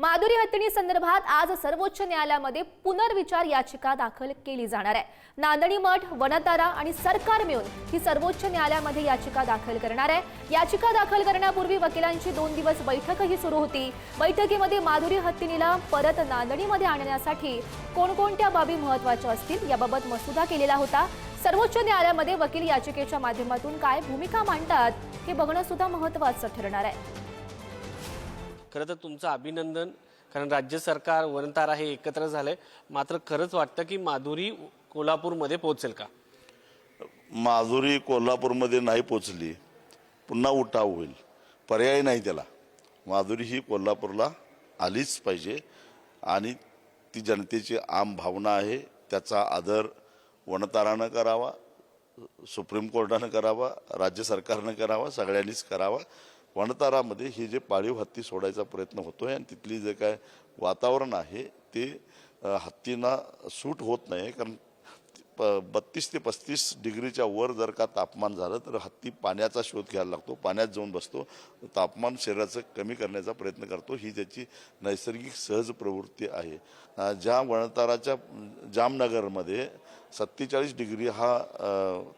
माधुरी हत्यणी संदर्भात आज सर्वोच्च न्यायालयामध्ये पुनर्विचार याचिका दाखल केली जाणार आहे. नांदणी मठ वनतारा आणि सरकार मिळून ही सर्वोच्च न्यायालयामध्ये याचिका दाखल करणार आहे. याचिका दाखल करण्यापूर्वी वकिलांची दोन दिवस बैठकही सुरू होती. बैठकीमध्ये माधुरी हत्तीनीला परत नांदणीमध्ये आणण्यासाठी कोणकोणत्या बाबी महत्त्वाच्या असतील याबाबत मसुदा केलेला होता. सर्वोच्च न्यायालयामध्ये वकील याचिकेच्या माध्यमातून काय भूमिका मांडतात हे बघणं सुद्धा महत्वाचं ठरणार आहे. खरं तर तुमचं अभिनंदन कारण राज्य सरकार वनतारा हे एकत्र झालंय. मात्र खरंच वाटतं की माधुरी कोल्हापूरमध्ये पोहोचेल का? माधुरी कोल्हापूरमध्ये नाही पोचली पुन्हा उठाव होईल. पर्याय नाही त्याला. माधुरी ही कोल्हापूरला आलीच पाहिजे. आणि ती जनतेची आम भावना आहे. त्याचा आदर वनतारानं करावा सुप्रीम कोर्टानं करावा राज्य सरकारनं करावा सगळ्यांनीच करावा. वणतारामध्ये हे जे पाळीव हत्ती सोडायचा प्रयत्न होतोय आणि तिथली जे काय वातावरण आहे ते हत्तींना सूट होत नाही कारण बत्तीस ते पस्तीस डिग्रीच्या वर जर का तापमान झालं तर हत्ती पाण्याचा शोध घ्यायला लागतो पाण्यात जाऊन बसतो. तापमान शरीराचं कमी करण्याचा प्रयत्न करतो. ही त्याची नैसर्गिक सहज प्रवृत्ती आहे. ज्या वणताराच्या जामनगरमध्ये सत्तेचाळीस डिग्री हा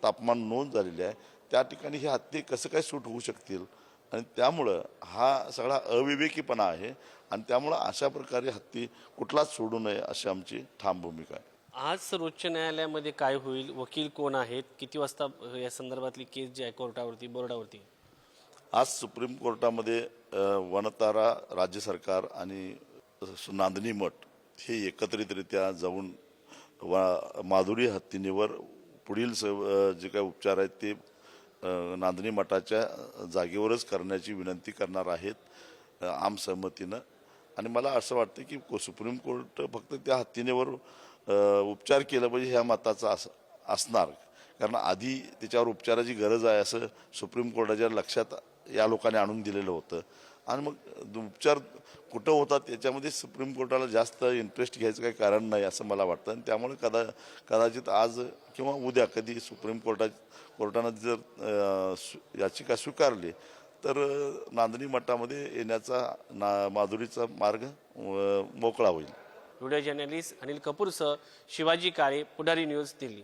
तापमान नोंद झालेली आहे. त्या ठिकाणी हे हत्ती कसं काय सूट होऊ शकतील? आणि त्यामुळं हा सगळा अविवेकीपणा आहे आणि त्यामुळं अशा प्रकारे हत्ती कुठलाच सोडू नये अशी आमची ठाम भूमिका आहे. आज सर्वोच्च न्यायालयामध्ये काय होईल? वकील कोण आहेत? किती वाजता या संदर्भातली केस जी आहे कोर्टावरती बोर्डावरती? आज सुप्रीम कोर्टामध्ये वनतारा राज्य सरकार आणि नांदणी मठ हे एकत्रितरित्या जाऊन वा माधुरी हत्तीनीवर पुढील स जे काही उपचार आहेत ते नांदणी मठाच्या जागेवरच करण्याची विनंती करणार आहेत आमसहमतीनं आणि मला असं वाटतं की को- सुप्रीम कोर्ट फक्त त्या हत्तीनेवर उपचार केला पाहिजे ह्या मताचा अस असणार. कारण आधी त्याच्यावर उपचाराची गरज आहे असं सुप्रीम कोर्टाच्या लक्षात या लोकांनी आणून दिलेलं होतं. आणि मग उपचार कुठं होतात याच्यामध्ये सुप्रीम कोर्टाला जास्त इंटरेस्ट घ्यायचं काही कारण नाही असं मला वाटतं. आणि त्यामुळे कदा कदाचित आज किंवा उद्या कधी सुप्रीम कोर्टात कोर्टानं जर याचिका स्वीकारली तर नांदणी मठामध्ये येण्याचा ना माधुरीचा मार्ग मोकळा होईल. व्हिडिओ जर्नलिस्ट अनिल कपूरसह शिवाजी काळे पुढारी न्यूज दिल्ली.